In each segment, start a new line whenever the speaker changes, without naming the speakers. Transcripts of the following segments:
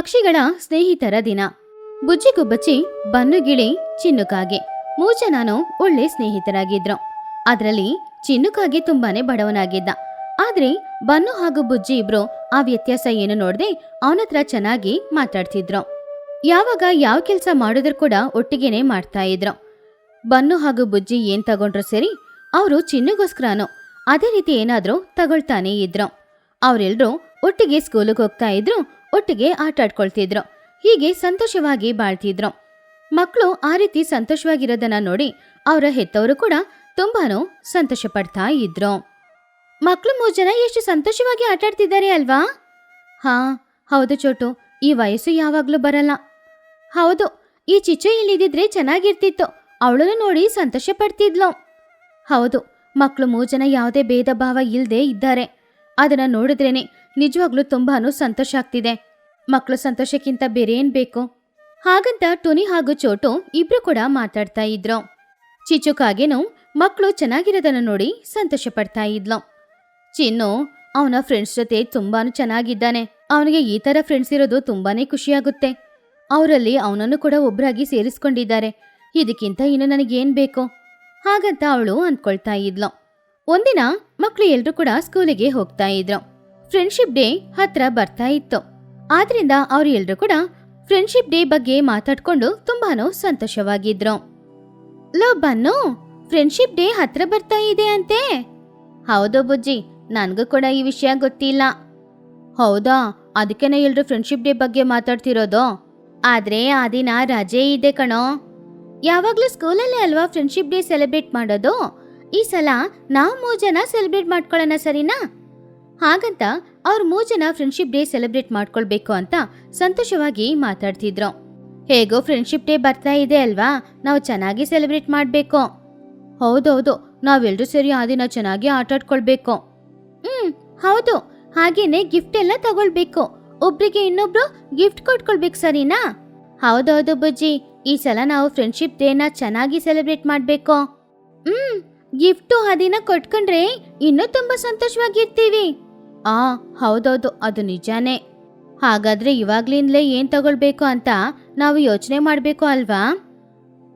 ಪಕ್ಷಿಗಳ ಸ್ನೇಹಿತರ ದಿನ. ಬುಜ್ಜಿಗುಬ್ಬಚ್ಚಿ, ಬನ್ನುಗಿಳಿ, ಚಿನ್ನುಕಾಗೆ. ಮೂಚ ನಾನು ಒಳ್ಳೆ ಸ್ನೇಹಿತರಾಗಿದ್ರು. ಅದರಲ್ಲಿ ಚಿನ್ನುಕಾಗೆ ತುಂಬಾನೇ ಬಡವನಾಗಿದ್ದ. ಆದ್ರೆ ಬನ್ನು ಹಾಗೂ ಬುಜ್ಜಿ ಇಬ್ರು ಆ ವ್ಯತ್ಯಾಸ ಏನು ನೋಡದೆ ಅವನತ್ರ ಚೆನ್ನಾಗಿ ಮಾತಾಡ್ತಿದ್ರು. ಯಾವಾಗ ಯಾವ ಕೆಲಸ ಮಾಡಿದ್ರು ಕೂಡ ಒಟ್ಟಿಗೆನೆ ಮಾಡ್ತಾ ಇದ್ರು. ಬನ್ನು ಹಾಗೂ ಬುಜ್ಜಿ ಏನ್ ತಗೊಂಡ್ರು ಸರಿ, ಅವರು ಚಿನ್ನುಗೋಸ್ಕರನೋ ಅದೇ ರೀತಿ ಏನಾದ್ರೂ ತಗೊಳ್ತಾನೆ ಇದ್ರು. ಅವರೆಲ್ಲರೂ ಒಟ್ಟಿಗೆ ಸ್ಕೂಲಿಗೆ ಹೋಗ್ತಾ ಇದ್ರು ಒಟ್ಟಿಗೆ ಆಟ ಆಡ್ಕೊಳ್ತಿದ್ರು ಹೀಗೆ ಸಂತೋಷವಾಗಿ ಬಾಳ್ತಿದ್ರು. ಮಕ್ಕಳು ಆ ರೀತಿ ಸಂತೋಷವಾಗಿರೋದನ್ನ ನೋಡಿ ಅವರ ಹೆತ್ತವರು ಕೂಡ ತುಂಬಾನು ಸಂತೋಷ ಪಡ್ತಾ ಇದ್ರು. ಮಕ್ಕಳು ಮೂರು ಜನ ಎಷ್ಟು ಸಂತೋಷವಾಗಿ ಆಟ ಆಡ್ತಿದ್ದಾರೆ ಅಲ್ವಾ? ಹಾ, ಹೌದು ಚೋಟು, ಈ ವಯಸ್ಸು ಯಾವಾಗ್ಲೂ ಬರಲ್ಲ. ಹೌದು, ಈ ಚಿಚ್ಚು ಇಲ್ಲಿದ್ದಿದ್ರೆ ಚೆನ್ನಾಗಿರ್ತಿತ್ತು, ಅವಳನ್ನು ನೋಡಿ ಸಂತೋಷ ಪಡ್ತಿದ್ಲು ಹೌದು ಮಕ್ಕಳು ಮೂರು ಜನ ಯಾವುದೇ ಭೇದ ಭಾವ ಇಲ್ಲದೆ ಇದ್ದಾರೆ. ಅದನ್ನ ನೋಡಿದ್ರೇನೆ ನಿಜವಾಗ್ಲೂ ತುಂಬಾನು ಸಂತೋಷ ಆಗ್ತಿದೆ. ಮಕ್ಕಳು ಸಂತೋಷಕ್ಕಿಂತ ಬೇರೆ ಏನ್ ಬೇಕು? ಹಾಗಂತ ಟೋನಿ ಹಾಗೂ ಚೋಟು ಇಬ್ರು ಕೂಡ ಮಾತಾಡ್ತಾ ಇದ್ರು. ಚಿಚುಕಾಗೇನು ಮಕ್ಕಳು ಚೆನ್ನಾಗಿರೋದನ್ನ ನೋಡಿ ಸಂತೋಷ ಪಡ್ತಾ ಇದ್ಲು. ಚಿನ್ನು ಅವನ ಫ್ರೆಂಡ್ಸ್ ಜೊತೆ ತುಂಬಾನು ಚೆನ್ನಾಗಿದ್ದಾನೆ. ಅವನಿಗೆ ಈ ತರ ಫ್ರೆಂಡ್ಸ್ ಇರೋದು ತುಂಬಾನೇ ಖುಷಿಯಾಗುತ್ತೆ. ಅವರಲ್ಲಿ ಅವನನ್ನು ಕೂಡ ಒಬ್ರಾಗಿ ಸೇರಿಸ್ಕೊಂಡಿದ್ದಾರೆ. ಇದಕ್ಕಿಂತ ಇನ್ನು ನನಗೇನ್ ಬೇಕು? ಹಾಗಂತ ಅವಳು ಅಂದ್ಕೊಳ್ತಾ ಇದ್ಲು. ಒಂದಿನ ಮಕ್ಕಳು ಎಲ್ರು ಕೂಡ ಸ್ಕೂಲಿಗೆ ಹೋಗ್ತಾ ಇದ್ರು. ಫ್ರೆಂಡ್ಶಿಪ್ ಡೇ ಹತ್ರ ಬರ್ತಾ ಇತ್ತು. ಆದ್ರಿಂದ ಅವರೆಲ್ಲರೂ ಕೂಡ ಫ್ರೆಂಡ್ಶಿಪ್ ಡೇ ಬಗ್ಗೆ ಮಾತಾಡ್ಕೊಂಡು ತುಂಬಾನು ಸಂತೋಷವಾಗಿದ್ರು. ಲೋ ಬನ್ನು ಫ್ರೆಂಡ್ಶಿಪ್ ಡೇ ಹತ್ರ ಬರ್ತಾ ಇದೆ ಅಂತೆ? ಹೌದು ಬುಜ್ಜಿ, ನನಗೂ ಕೂಡ ಈ ವಿಷಯ ಗೊತ್ತಿಲ್ಲ. ಹೌದಾ ಅದಕ್ಕೆನೆ ಎಲ್ರು ಫ್ರೆಂಡ್ಶಿಪ್ ಡೇ ಬಗ್ಗೆ ಮಾತಾಡ್ತಿರೋದು? ಆದ್ರೆ ಆ ದಿನ ರಜೆ ಇದೆ ಕಣೋ. ಯಾವಾಗ್ಲೂ ಸ್ಕೂಲಲ್ಲೇ ಅಲ್ವಾ ಫ್ರೆಂಡ್ಶಿಪ್ ಡೇ ಸೆಲೆಬ್ರೇಟ್ ಮಾಡೋದು? ಈ ಸಲ ನಾವು ಮೂರು ಜನ ಸೆಲೆಬ್ರೇಟ್ ಮಾಡ್ಕೊಳ್ಳೋಣ ಸರಿನಾ? ಹಾಗಂತ ಅವ್ರು ಮೂರು ಜನ ಫ್ರೆಂಡ್ಶಿಪ್ ಡೇ ಸೆಲೆಬ್ರೇಟ್ ಮಾಡ್ಕೊಳ್ಬೇಕು ಅಂತ ಸಂತೋಷವಾಗಿ ಮಾತಾಡ್ತಿದ್ರು. ಹೇಗೋ ಫ್ರೆಂಡ್ಶಿಪ್ ಡೇ ಬರ್ತಾ ಇದೆ ಅಲ್ವಾ? ನಾವು ಚೆನ್ನಾಗಿ ಸೆಲೆಬ್ರೇಟ್ ಮಾಡಬೇಕು. ಹೌದೌದು ನಾವೆಲ್ಲರೂ ಸೇರಿ ಆ ದಿನ ಚೆನ್ನಾಗಿ ಆಟ ಆಡ್ಕೊಳ್ಬೇಕು ಹ್ಮ್, ಹೌದು. ಹಾಗೇನೆ ಗಿಫ್ಟ್ ಎಲ್ಲ ತಗೊಳ್ಬೇಕು. ಒಬ್ರಿಗೆ ಇನ್ನೊಬ್ರು ಗಿಫ್ಟ್ ಕೊಟ್ಕೊಳ್ಬೇಕು ಸರಿನಾ? ಹೌದೌದು ಬುಜ್ಜಿ. ಈ ಸಲ ನಾವು ಫ್ರೆಂಡ್ಶಿಪ್ ಡೇನ ಚೆನ್ನಾಗಿ ಸೆಲೆಬ್ರೇಟ್ ಮಾಡಬೇಕು. ಹ್ಮ್ ಗಿಫ್ಟು ಆ ದಿನ ಕೊಟ್ಕೊಂಡ್ರೆ ಇನ್ನೂ ತುಂಬಾ ಸಂತೋಷವಾಗಿರ್ತೀವಿ ಆ, ಹೌದೌದು, ಅದು ನಿಜಾನೇ. ಹಾಗಾದ್ರೆ ಇವಾಗ್ಲಿಂದಲೇ ಏನ್ ತಗೊಳ್ಬೇಕು ಅಂತ ನಾವು ಯೋಚನೆ ಮಾಡಬೇಕು ಅಲ್ವಾ?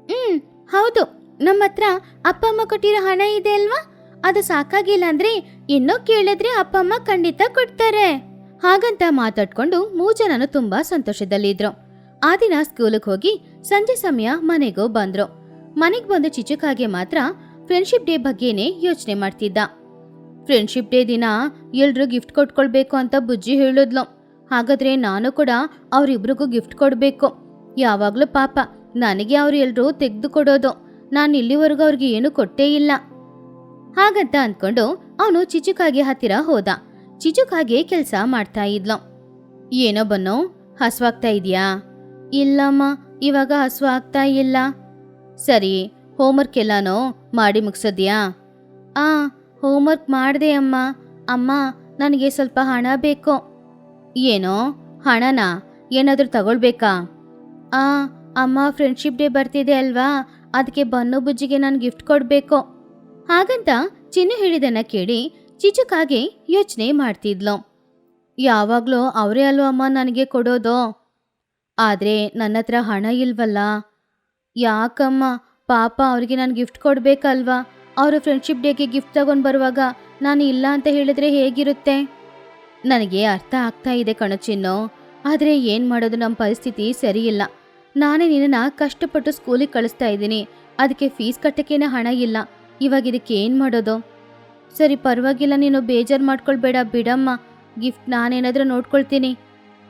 ಹ್ಮ್, ಹೌದು. ನಮ್ಮ ಹತ್ರ ಅಪ್ಪ ಅಮ್ಮ ಕೊಟ್ಟಿರೋ ಹಣ ಇದೆ ಅಲ್ವಾ? ಅದು ಸಾಕಾಗಿಲ್ಲ ಅಂದ್ರೆ ಇನ್ನೂ ಕೇಳಿದ್ರೆ ಅಪ್ಪ ಅಮ್ಮ ಖಂಡಿತ ಕೊಡ್ತಾರೆ. ಹಾಗಂತ ಮಾತಾಡ್ಕೊಂಡು ಮೂಜನನು ಜನನು ತುಂಬಾ ಸಂತೋಷದಲ್ಲಿದ್ರು. ಆ ದಿನ ಸ್ಕೂಲಿಗೆ ಹೋಗಿ ಸಂಜೆ ಸಮಯ ಮನೆಗೂ ಬಂದ್ರು. ಮನೆಗೆ ಬಂದ ಚಿಚುಕಾಗೆ ಮಾತ್ರ ಫ್ರೆಂಡ್ಶಿಪ್ ಡೇ ಬಗ್ಗೆನೇ ಯೋಚನೆ ಮಾಡ್ತಿದ್ದ. ಫ್ರೆಂಡ್ಶಿಪ್ ಡೇ ದಿನ ಎಲ್ರು ಗಿಫ್ಟ್ ಕೊಟ್ಕೊಳ್ಬೇಕು ಅಂತ ಬುಜ್ಜಿ ಹೇಳಿದ್ಲು. ಹಾಗಾದ್ರೆ ನಾನು ಕೂಡ ಅವರಿಬ್ರಿಗೂ ಗಿಫ್ಟ್ ಕೊಡಬೇಕು. ಯಾವಾಗಲೂ ಪಾಪ, ನನಗೆ ಅವ್ರು ಎಲ್ಲರೂ ತೆಗೆದು ಕೊಡೋದು. ನಾನು ಇಲ್ಲಿವರೆಗೂ ಅವ್ರಿಗೆ ಏನು ಕೊಟ್ಟೇ ಇಲ್ಲ. ಹಾಗಂತ ಅಂದ್ಕೊಂಡು ಅವನು ಚಿಚುಕಾಗೆ ಹತ್ತಿರ ಹೋದ. ಚಿಚುಕಾಗೆ ಕೆಲಸ ಮಾಡ್ತಾ ಇದ್ಲು. ಏನೋ ಬನ್ನು, ಹಸುವಾಗ್ತಾ ಇದೆಯಾ? ಇಲ್ಲಮ್ಮ, ಇವಾಗ ಹಸು ಆಗ್ತಾ ಇಲ್ಲ. ಸರಿ ಹೋಮ್ವರ್ಕ್ ಎಲ್ಲಾನೋ ಮಾಡಿ ಮುಗಿಸೋದ್ಯಾ? ಆ ಹೋಮ್ವರ್ಕ್ ಮಾಡಿದೆ ಅಮ್ಮ. ಅಮ್ಮ ನನಗೆ ಸ್ವಲ್ಪ ಹಣ ಬೇಕು. ಏನೋ? ಹಣನಾ? ಏನಾದರೂ ತಗೊಳ್ಬೇಕಾ? ಆ ಅಮ್ಮ ಫ್ರೆಂಡ್ಶಿಪ್ ಡೇ ಬರ್ತಿದೆ ಅಲ್ವಾ? ಅದಕ್ಕೆ ಬನ್ನು ಬುಜ್ಜಿಗೆ ನಾನು ಗಿಫ್ಟ್ ಕೊಡಬೇಕು. ಹಾಗಂತ ಚಿನ್ನು ಹೇಳಿದನ್ನ ಕೇಳಿ ಚಿಚುಕಾಗೆ ಯೋಚನೆ ಮಾಡ್ತಿದ್ಲು. ಯಾವಾಗಲೂ ಅವರೇ ಅಲ್ವ ಅಮ್ಮ ನನಗೆ ಕೊಡೋದು? ಆದರೆ ನನ್ನ ಹತ್ರ ಹಣ ಇಲ್ವಲ್ಲ? ಯಾಕಮ್ಮ? ಪಾಪ ಅವ್ರಿಗೆ ನಾನು ಗಿಫ್ಟ್ ಕೊಡಬೇಕಲ್ವಾ? ಅವರು ಫ್ರೆಂಡ್ಶಿಪ್ ಡೇಗೆ ಗಿಫ್ಟ್ ತಗೊಂಡು ಬರುವಾಗ ನಾನು ಇಲ್ಲ ಅಂತ ಹೇಳಿದ್ರೆ ಹೇಗಿರುತ್ತೆ? ನನಗೆ ಅರ್ಥ ಆಗ್ತಾ ಇದೆ ಕಣೋ ಚಿನ್ನು. ಆದರೆ ಏನು ಮಾಡೋದು ನಮ್ಮ ಪರಿಸ್ಥಿತಿ ಸರಿಯಿಲ್ಲ. ನಾನೇ ನಿನ್ನನ್ನು ಕಷ್ಟಪಟ್ಟು ಸ್ಕೂಲಿಗೆ ಕಳಿಸ್ತಾ ಇದ್ದೀನಿ. ಅದಕ್ಕೆ ಫೀಸ್ ಕಟ್ಟಕ್ಕೇನೆ ಹಣ ಇಲ್ಲ. ಇವಾಗ ಇದಕ್ಕೆ ಏನು ಮಾಡೋದು? ಸರಿ, ಪರವಾಗಿಲ್ಲ, ನೀನು ಬೇಜಾರು ಮಾಡ್ಕೊಳ್ಬೇಡ. ಬಿಡಮ್ಮ ಗಿಫ್ಟ್ ನಾನೇನಾದ್ರೂ ನೋಡ್ಕೊಳ್ತೀನಿ.